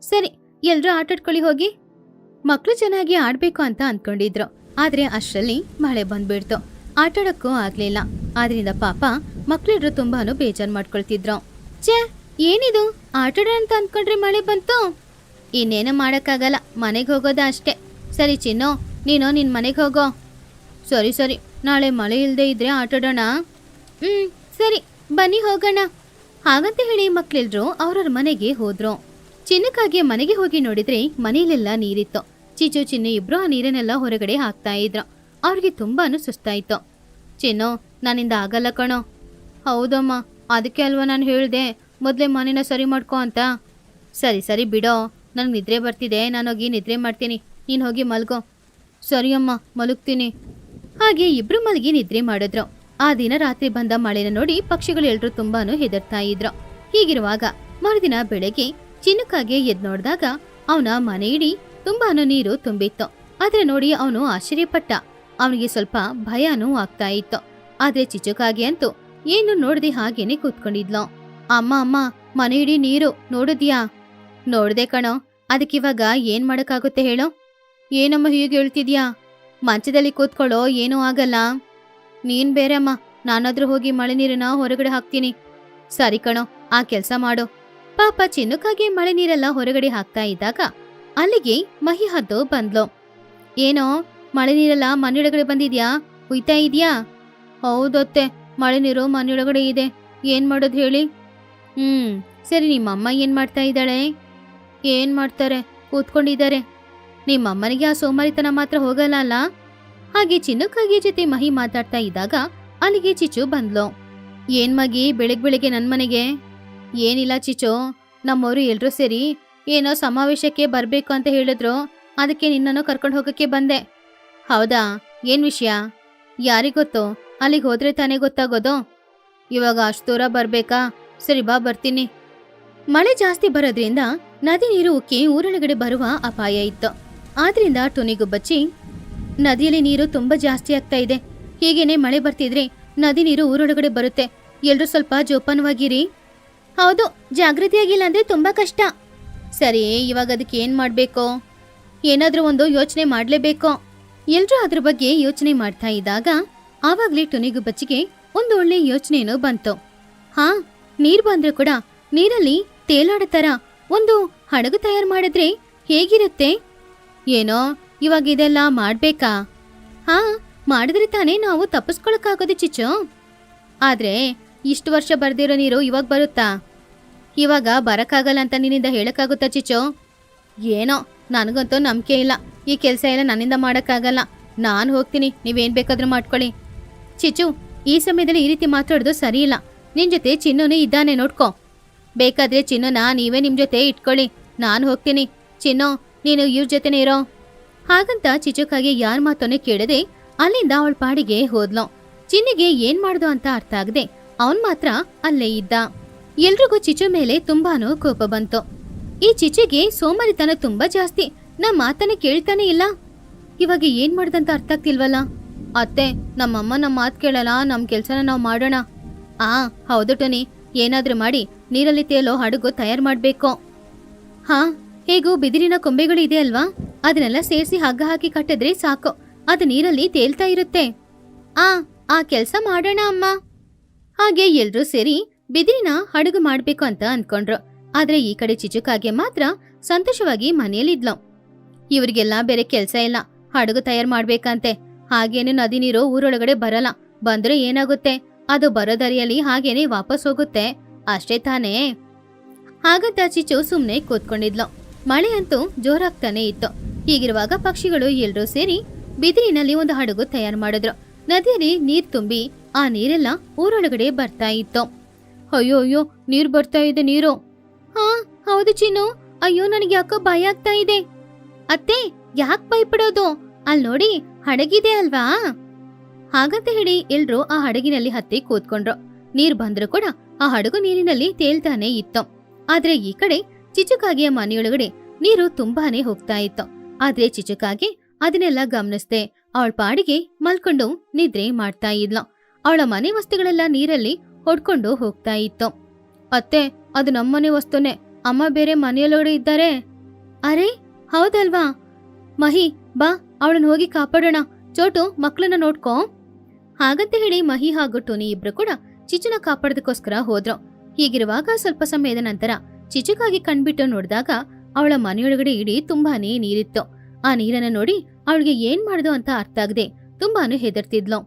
ಸರಿ, ಎಲ್ರೂ ಆಟಾಡ್ಕೊಳ್ಳಿ ಹೋಗಿ. ಮಕ್ಳು ಚೆನ್ನಾಗಿ ಆಡ್ಬೇಕು ಅಂತ ಅನ್ಕೊಂಡಿದ್ರು. ಆದ್ರೆ ಅಷ್ಟರಲ್ಲಿ ಮಳೆ ಬಂದ್ಬಿಡ್ತು. ಆಟಾಡಕ್ಕೂ ಆಗ್ಲಿಲ್ಲ. ಆದ್ರಿಂದ ಪಾಪ ಮಕ್ಳಿದ್ರು ತುಂಬಾನು ಬೇಜಾರು ಮಾಡ್ಕೊಳ್ತಿದ್ರು. ಛೇ, ಏನಿದು? ಆಟಾಡೋಣ ಅಂತ ಅನ್ಕೊಂಡ್ರೆ ಮಳೆ ಬಂತು. ಇನ್ನೇನು ಮಾಡೋಕ್ಕಾಗಲ್ಲ, ಮನೆಗೆ ಹೋಗೋದ ಅಷ್ಟೇ. ಸರಿ ಚಿನ್ನು, ನೀನು ನಿನ್ನ ಮನೆಗೆ ಹೋಗೋ. ಸರಿ ಸರಿ, ನಾಳೆ ಮಳೆ ಇಲ್ಲದೆ ಇದ್ರೆ ಆಟಾಡೋಣ. ಹ್ಞೂ ಸರಿ, ಬನ್ನಿ ಹೋಗೋಣ. ಹಾಗಂತ ಹೇಳಿ ಮಕ್ಕಳೆಲ್ಲರೂ ಅವ್ರವ್ರ ಮನೆಗೆ ಹೋದ್ರು. ಚಿನ್ನಕ್ಕಾಗಿ ಮನೆಗೆ ಹೋಗಿ ನೋಡಿದ್ರೆ ಮನೆಯಲ್ಲೆಲ್ಲ ನೀರಿತ್ತು. ಚಿಚು, ಚಿನ್ನು ಇಬ್ರು ಆ ನೀರನ್ನೆಲ್ಲ ಹೊರಗಡೆ ಹಾಕ್ತಾ ಇದ್ರು. ಅವ್ರಿಗೆ ತುಂಬಾ ಸುಸ್ತಾಯಿತು. ಚಿನ್ನು ನಾನಿಂದ ಆಗಲ್ಲ ಕಣೋ. ಹೌದಮ್ಮ. ಅದಕ್ಕೆ ಅಲ್ವಾ ನಾನು ಹೇಳ್ದೆ? ಮೊದಲೇ ಮನೇನ ಸರಿ ಮಾಡ್ಕೊ ಅಂತ. ಸರಿ ಸರಿ ಬಿಡೋ. ನನಗೆ ನಿದ್ರೆ ಬರ್ತಿದೆ. ನಾನು ಹೋಗಿ ನಿದ್ರೆ ಮಾಡ್ತೀನಿ. ನೀನು ಹೋಗಿ ಮಲ್ಗೋ. ಸರಿ ಅಮ್ಮ, ಮಲಗ್ತೀನಿ. ಹಾಗೆ ಇಬ್ರು ಮಲಗಿ ನಿದ್ರೆ ಮಾಡಿದ್ರು. ಆ ದಿನ ರಾತ್ರಿ ಬಂದ ಮಳೆನ ನೋಡಿ ಪಕ್ಷಿಗಳು ಎಲ್ಲರೂ ತುಂಬಾನು ಹೆದರ್ತಾ ಇದ್ರು. ಹೀಗಿರುವಾಗ ಮರುದಿನ ಬೆಳಗ್ಗೆ ಚಿನ್ನಕ್ಕಾಗೆ ಎದ್ ನೋಡಿದಾಗ ಅವನ ಮನೆ ಇಡೀ ತುಂಬಾನು ನೀರು ತುಂಬಿತ್ತು. ಆದ್ರೆ ನೋಡಿ ಅವನು ಆಶ್ಚರ್ಯಪಟ್ಟ. ಅವನಿಗೆ ಸ್ವಲ್ಪ ಭಯನೂ ಆಗ್ತಾ ಇತ್ತು. ಆದ್ರೆ ಚಿಚುಕಾಗಿ ಅಂತೂ ಏನು ನೋಡದೆ ಹಾಗೇನೆ ಕೂತ್ಕೊಂಡಿದ್ಲು. ಅಮ್ಮ ಅಮ್ಮ ಮನೆ ಇಡೀ ನೀರು, ನೋಡಿದ್ಯಾ? ನೋಡ್ದೆ ಕಣೋ, ಅದಕ್ಕಿವಾಗ ಏನ್ ಮಾಡಕ್ಕಾಗುತ್ತೆ ಹೇಳೋ? ಏನಮ್ಮ ಹೀಗೆ ಹೇಳ್ತಿದ್ಯಾ? ಮಂಚದಲ್ಲಿ ಕೂತ್ಕೊಳ್ಳೋ ಏನೂ ಆಗಲ್ಲ. ನೀನ್ ಬೇರೆ ಅಮ್ಮ ನಾನಾದ್ರೂ ಹೋಗಿ ಮಳೆ ನೀರನ್ನ ಹೊರಗಡೆ ಹಾಕ್ತೀನಿ. ಸರಿ ಕಣೋ, ಆ ಕೆಲ್ಸ ಮಾಡು. ಪಾಪ ಚಿನ್ನಕ್ಕಾಗಿ ಮಳೆ ನೀರೆಲ್ಲ ಹೊರಗಡೆ ಹಾಕ್ತಾ ಇದ್ದಾಗ ಅಲ್ಲಿಗೆ ಮಹಿ ಹದ್ದು ಬಂದ್ಲು. ಏನೋ, ಮಳೆ ನೀರೆಲ್ಲ ಮನೆಯೊಳಗಡೆ ಬಂದಿದ್ಯಾ? ಹುಯ್ತಾ ಇದೆಯಾ? ಹೌದತ್ತೆ ಮಳೆ ನೀರು ಮನೆಯೊಳಗಡೆ ಇದೆ. ಏನ್ ಮಾಡೋದು ಹೇಳಿ? ಹ್ಮ್, ಸರಿ, ನಿಮ್ಮಮ್ಮ ಏನ್ ಮಾಡ್ತಾ ಇದ್ದಾಳೆ? ಏನ್ ಮಾಡ್ತಾರೆ? ಕೂತ್ಕೊಂಡಿದ್ದಾರೆ. ನಿಮ್ಮಮ್ಮನಿಗೆ ಆ ಸೋಮಾರಿತನ ಮಾತ್ರ ಹೋಗಲ್ಲ ಅಲ್ಲ? ಹಾಗೆ ಚಿನ್ನಕ್ಕಾಗಿ ಜೊತೆ ಮಹಿ ಮಾತಾಡ್ತಾ ಇದ್ದಾಗ ಅಲ್ಲಿಗೆ ಚಿಚು ಬಂದ್ಲು. ಏನ್ ಮಗಿ, ಬೆಳಗ್ ಬೆಳಿಗ್ಗೆ ನನ್ ಮನೆಗೆ? ಏನಿಲ್ಲ ಚಿಚು ನಮ್ಮವರು ಎಲ್ರೂ ಸೇರಿ ಏನೋ ಸಮಾವೇಶಕ್ಕೆ ಬರಬೇಕು ಅಂತ ಹೇಳಿದ್ರು. ಅದಕ್ಕೆ ನಿನ್ನನ್ನು ಕರ್ಕೊಂಡು ಹೋಗಕ್ಕೆ ಬಂದೆ. ಹೌದಾ? ಏನ್ ವಿಷಯ? ಯಾರಿಗೊತ್ತು ಅಲ್ಲಿಗೆ ಹೋದ್ರೆ ತಾನೇ ಗೊತ್ತಾಗೋದು? ಇವಾಗ ಅಷ್ಟು ದೂರ ಬರ್ಬೇಕಾ? ಸರಿ, ಬಾ, ಬರ್ತೀನಿ. ಮಳೆ ಜಾಸ್ತಿ ಬರೋದ್ರಿಂದ ನದಿ ನೀರು ಉಕ್ಕಿ ಊರೊಳಗಡೆ ಬರುವ ಅಪಾಯ ಇತ್ತು. ಆದ್ರಿಂದ ಟೊನಿಗು ಬಚ್ಚಿ, ನದಿಯಲ್ಲಿ ನೀರು ತುಂಬಾ ಜಾಸ್ತಿ ಆಗ್ತಾ ಇದೆ. ಹೀಗೇನೆ ಮಳೆ ಬರ್ತಿದ್ರೆ ನದಿ ನೀರು ಊರೊಳಗಡೆ ಬರುತ್ತೆ. ಎಲ್ರೂ ಸ್ವಲ್ಪ ಜೋಪಾನವಾಗಿರಿ. ಹೌದು ಜಾಗೃತಿಯಾಗಿಲ್ಲ ಅಂದ್ರೆ ತುಂಬಾ ಕಷ್ಟ. ಸರಿ, ಇವಾಗ ಅದಕ್ಕೆ ಏನ್ ಮಾಡ್ಬೇಕು? ಏನಾದ್ರೂ ಒಂದು ಯೋಚನೆ ಮಾಡ್ಲೇಬೇಕು. ಎಲ್ರೂ ಅದ್ರ ಬಗ್ಗೆ ಯೋಚನೆ ಮಾಡ್ತಾ ಇದ್ದಾಗ ಆವಾಗ್ಲೇ ಟುನಿಗು ಬಚ್ಚಿಗೆ ಒಂದು ಒಳ್ಳೆ ಯೋಚನೆನೂ ಬಂತು. ಹಾ, ನೀರ್ ಬಂದ್ರೆ ಕೂಡ ನೀರಲ್ಲಿ ತೇಲಾಡತರ ಒಂದು ಹಡಗು ತಯಾರು ಮಾಡಿದ್ರೆ ಹೇಗಿರುತ್ತೆ? ಏನೋ, ಇವಾಗ ಇದೆಲ್ಲ ಮಾಡ್ಬೇಕಾ? ಹಾ, ಮಾಡಿದ್ರೆ ತಾನೇ ನಾವು ತಪ್ಪಿಸ್ಕೊಳಕ್ಕಾಗೋದು ಚಿಚ್ಚು. ಆದ್ರೆ, ಇಷ್ಟು ವರ್ಷ ಬರ್ದಿರೋ ನೀರು ಇವಾಗ ಬರುತ್ತಾ? ಇವಾಗ ಬರಕ್ಕಾಗಲ್ಲ ಅಂತ ನಿನ್ನಿಂದ ಹೇಳಕ್ಕಾಗುತ್ತಾ ಚಿಚ್ಚು? ಏನೋ, ನನಗಂತೂ ನಂಬಿಕೆ ಇಲ್ಲ. ಈ ಕೆಲಸ ಎಲ್ಲ ನನ್ನಿಂದ ಮಾಡೋಕ್ಕಾಗಲ್ಲ. ನಾನು ಹೋಗ್ತೀನಿ, ನೀವೇನ್ ಬೇಕಾದ್ರೂ ಮಾಡ್ಕೊಳ್ಳಿ. ಚಿಚ್ಚು, ಈ ಸಮಯದಲ್ಲಿ ಈ ರೀತಿ ಮಾತಾಡೋದು ಸರಿಯಿಲ್ಲ. ನಿನ್ ಜೊತೆ ಚಿನ್ನೋನು ಇದ್ದಾನೆ ನೋಡ್ಕೊ. ಬೇಕಾದ್ರೆ ಚಿನ್ನೋನ ನೀವೇ ನಿಮ್ ಜೊತೆ ಇಟ್ಕೊಳ್ಳಿ. ನಾನು ಹೋಗ್ತೀನಿ. ಚಿನ್ನೋ, ನೀನು ಇವ್ರ ಜೊತೆನೇ ಇರೋ. ಹಾಗಂತ ಚಿಚುಕಾಗಿ ಯಾರ ಮಾತನ್ನೇ ಕೇಳದೆ ಅಲ್ಲಿಂದ ಅವಳ ಪಾಡಿಗೆ ಹೋದ್ಲು. ಚಿನ್ನಿಗೆ ಏನ್ ಮಾಡ್ದು ಅಂತ ಅರ್ಥ ಆಗದೆ ಅವನ್ ಮಾತ್ರ ಅಲ್ಲೇ ಇದ್ದ. ಎಲ್ರಿಗೂ ಚಿಚು ಮೇಲೆ ತುಂಬಾನು ಕೋಪ ಬಂತು. ಈ ಚಿಚುಗೆ ಸೋಮಾರಿತನ ತುಂಬಾ ಜಾಸ್ತಿ. ನಾ ಮಾತನ್ನ ಕೇಳ್ತಾನೆ ಇಲ್ಲ. ಇವಾಗ ಏನ್ ಮಾಡ್ದಂತ ಅರ್ಥ ಆಗ್ತಿಲ್ವಲ್ಲ? ಅತ್ತೆ ನಮ್ಮಮ್ಮ ನಮ್ಮ ಮಾತ್ ಕೇಳಲ್ಲ ನಮ್ಮ ಕೆಲಸನ ನಾವು ಮಾಡೋಣ. ಆ, ಹೌದು ಟೊನಿ, ಏನಾದ್ರೂ ಮಾಡಿ ನೀರಲ್ಲಿ ತೇಲೋ ಹಡಗು ತಯಾರು ಮಾಡಬೇಕು. ಹಾ, ಹೇಗೂ ಬಿದಿರಿನ ಕೊಂಬೆಗಳು ಇದೆ ಅಲ್ವಾ? ಅದನ್ನೆಲ್ಲ ಸೇರಿಸಿ ಹಗ್ಗ ಹಾಕಿ ಕಟ್ಟಿದ್ರೆ ಸಾಕು. ಅದು ನೀರಲ್ಲಿ ತೇಲ್ತಾ ಇರುತ್ತೆ. ಆ ಆ ಕೆಲಸ ಮಾಡೋಣ ಅಮ್ಮ. ಹಾಗೆ ಎಲ್ಲರೂ ಸೇರಿ ಬಿದಿರಿನ ಹಡಗು ಮಾಡಬೇಕು ಅಂತ ಅನ್ಕೊಂಡ್ರು. ಆದ್ರೆ ಈ ಕಡೆ ಚಿಚುಕಾಗೆ ಮಾತ್ರ ಸಂತೋಷವಾಗಿ ಮನೆಯಲ್ಲಿದ್ಲು. ಇವರಿಗೆಲ್ಲ ಬೇರೆ ಕೆಲಸ ಇಲ್ಲ. ಹಡಗು ತಯಾರು ಮಾಡ್ಬೇಕಂತೆ. ಹಾಗೇನು ನದಿ ನೀರು ಊರೊಳಗಡೆ ಬರಲ್ಲ. ಬಂದ್ರೆ ಏನಾಗುತ್ತೆ? ಅದು ಬರೋ ದಾರಿಯಲ್ಲಿ ಹಾಗೇನೆ ವಾಪಸ್ ಹೋಗುತ್ತೆ. ಅಷ್ಟೇ ತಾನೇ. ಹಾಗಂತ ಚಿಚು ಸುಮ್ನೆ ಕೂತ್ಕೊಂಡಿದ್ಲು. ಮಳೆ ಅಂತೂ ಜೋರಾಗ್ತಾನೆ ಇತ್ತು. ಹೀಗಿರುವಾಗ ಪಕ್ಷಿಗಳು ಎಲ್ರೂ ಸೇರಿ ಬಿದಿರಿನಲ್ಲಿ ಒಂದು ಹಡಗು ತಯಾರು ಮಾಡಿದ್ರು. ನದಿಯಲ್ಲಿ ನೀರ್ ತುಂಬಿ ಆ ನೀರೆಲ್ಲ ಊರೊಳಗಡೆ ಬರ್ತಾ ಇತ್ತು. ಅಯ್ಯೋ ಅಯ್ಯೋ, ನೀರ್ ಬರ್ತಾ ಇದೆ ನೀರು. ಹಾ, ಹೌದು ಚಿನ್ನು. ಅಯ್ಯೋ ನನಗೆ ಯಾಕೋ ಭಯ ಆಗ್ತಾ ಇದೆ. ಅತ್ತೆ, ಯಾಕೆ ಭಯಪಡೋದು? ಅಲ್ಲಿ ನೋಡಿ ಹಡಗಿದೆ ಅಲ್ವಾ? ಹಾಗಂತ ಹೇಳಿ ಎಲ್ರೂ ಆ ಹಡಗಿನಲ್ಲಿ ಹತ್ತಿ ಕೂತ್ಕೊಂಡ್ರು. ನೀರ್ ಬಂದ್ರು ಕೂಡ ಆ ಹಡಗು ನೀರಿನಲ್ಲಿ ತೇಲ್ತಾನೆ ಇತ್ತು. ಆದ್ರೆ ಈ ಕಡೆ ಚಿಚುಕಾಗಿಯ ಮನೆಯೊಳಗಡೆ ನೀರು ತುಂಬಾನೇ ಹೋಗ್ತಾ ಇತ್ತು. ಆದ್ರೆ ಚಿಚುಕಾಗಿ ಅದನ್ನೆಲ್ಲ ಗಮನಿಸ್ದೆ, ಅವಳ ಪಾಡಿಗೆ ಮಲ್ಕೊಂಡು ನಿದ್ರೆ ಮಾಡ್ತಾ ಇದ್ಲು. ಅವಳ ಮನೆ ವಸ್ತುಗಳೆಲ್ಲ ನೀರಲ್ಲಿ ಹೊಡ್ಕೊಂಡು ಹೋಗ್ತಾ ಇತ್ತು. ಅತ್ತೆ, ಅದು ನಮ್ಮನೆ ವಸ್ತುನೇ. ಅಮ್ಮ ಬೇರೆ ಮನೆಯಲ್ಲೋಡೆ ಇದ್ದಾರೆ. ಅರೆ, ಹೌದಲ್ವಾ? ಮಹಿ, ಬಾ. ಅವಳನ್ನ ಹೋಗಿ ಕಾಪಾಡೋಣ. ಚೋಟು ಮಕ್ಕಳನ್ನ ನೋಡ್ಕೋ. ಹಾಗಂತ ಹೇಳಿ ಮಹಿ ಹಾಗೂ ಟೋನಿ ಇಬ್ರು ಕೂಡ ಚಿಚುನ ಕಾಪಾಡೋದಕ್ಕೋಸ್ಕರ ಹೋದ್ರು. ಹೀಗಿರುವಾಗ ಸ್ವಲ್ಪ ಸಮಯದ ನಂತರ ಚಿಚುಕಾಗಿ ಕಣ್ಬಿಟ್ಟು ನೋಡಿದಾಗ ಅವಳ ಮನೆಯೊಳಗಡೆ ಇಡೀ ತುಂಬಾನೇ ನೀರಿತ್ತು. ಆ ನೀರನ್ನ ನೋಡಿ ಅವಳಿಗೆ ಏನ್ ಮಾಡ್ದು ಅಂತ ಅರ್ಥ ಆಗದೆ ತುಂಬಾನು ಹೆದರ್ತಿದ್ಲು.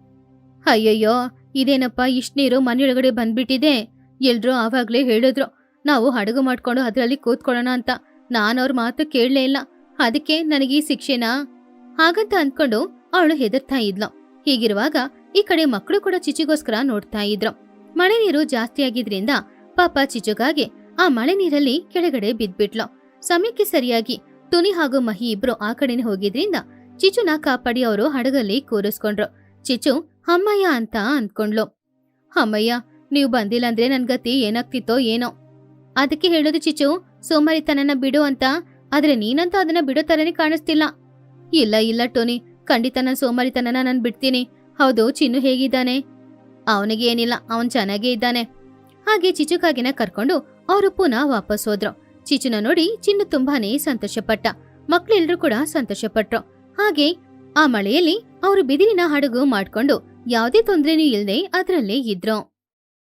ಅಯ್ಯಯ್ಯೋ, ಇದೇನಪ್ಪ, ಇಷ್ಟು ನೀರು ಮನೆಯೊಳಗಡೆ ಬಂದ್ಬಿಟ್ಟಿದೆ. ಎಲ್ರೂ ಆವಾಗ್ಲೇ ಹೇಳಿದ್ರು, ನಾವು ಹಡಗು ಮಾಡ್ಕೊಂಡು ಅದರಲ್ಲಿ ಕೂತ್ಕೊಳ್ಳೋಣ ಅಂತ. ನಾನು ಅವ್ರ ಮಾತು ಕೇಳಲೇ ಇಲ್ಲ. ಅದಕ್ಕೆ ನನಗೆ ಈ ಶಿಕ್ಷೆನಾ? ಹಾಗಂತ ಅಂದ್ಕೊಂಡು ಅವಳು ಹೆದರ್ತಾ ಇದ್ಲು. ಹೀಗಿರುವಾಗ ಈ ಕಡೆ ಮಕ್ಕಳು ಕೂಡ ಚಿಚಿಗೋಸ್ಕರ ನೋಡ್ತಾ ಇದ್ರು. ಮಳೆ ನೀರು ಜಾಸ್ತಿ ಆಗಿದ್ರಿಂದ ಪಾಪ ಚಿಚುಗಾಗೆ ಆ ಮಳೆ ನೀರಲ್ಲಿ ಕೆಳಗಡೆ ಬಿದ್ಬಿಟ್ಲು. ಸಮಯಕ್ಕೆ ಸರಿಯಾಗಿ ತುನಿ ಹಾಗೂ ಮಹಿ ಇಬ್ರು ಆ ಕಡೆನೆ ಹೋಗಿದ್ರಿಂದ ಚಿಚುನ ಕಾಪಾಡಿ ಅವರು ಹಡಗಲ್ಲಿ ಕೂರಿಸ್ಕೊಂಡ್ರು. ಚಿಚು, ಅಮ್ಮಯ್ಯ ಅಂತ ಅಂದ್ಕೊಂಡ್ಲು ಅಮ್ಮಯ್ಯ, ನೀವು ಬಂದಿಲ್ಲ ಅಂದ್ರೆ ನನ್ ಗತಿ ಏನಾಗ್ತಿತ್ತೋ ಏನೋ. ಅದಕ್ಕೆ ಹೇಳೋದು ಚಿಚು, ಸೋಮಾರಿತನನ ಬಿಡು ಅಂತ. ಆದ್ರೆ ನೀನಂತೂ ಅದನ್ನ ಬಿಡೋ ತರನೇ ಕಾಣಿಸ್ತಿಲ್ಲ. ಇಲ್ಲ ಇಲ್ಲ ಟೋನಿ. ಖಂಡಿತ ನನ್ನ ಸೋಮಾರಿತನನ ನಾನು ಬಿಡ್ತೀನಿ. ಹೌದು, ಚಿನ್ನು ಹೇಗಿದ್ದಾನೆ? ಅವನಿಗೆ ಏನಿಲ್ಲ, ಅವನ್ ಚೆನ್ನಾಗೇ ಇದ್ದಾನೆ. ಹಾಗೆ ಚಿಚುಕಾಗಿನ ಕರ್ಕೊಂಡು ಅವರು ಪುನಃ ವಾಪಸ್ ಹೋದ್ರು. ಚಿಚುನ ನೋಡಿ ಚಿನ್ನು ತುಂಬಾನೇ ಸಂತೋಷಪಟ್ಟ. ಮಕ್ಕಳೆಲ್ಲರೂ ಕೂಡ ಸಂತೋಷಪಟ್ರು. ಹಾಗೆ ಆ ಮಳೆಯಲ್ಲಿ ಅವರು ಬಿದಿರಿನ ಹಡಗು ಮಾಡ್ಕೊಂಡು ಯಾವುದೇ ತೊಂದರೆನೂ ಇಲ್ಲದೆ ಅದರಲ್ಲೇ ಇದ್ರು.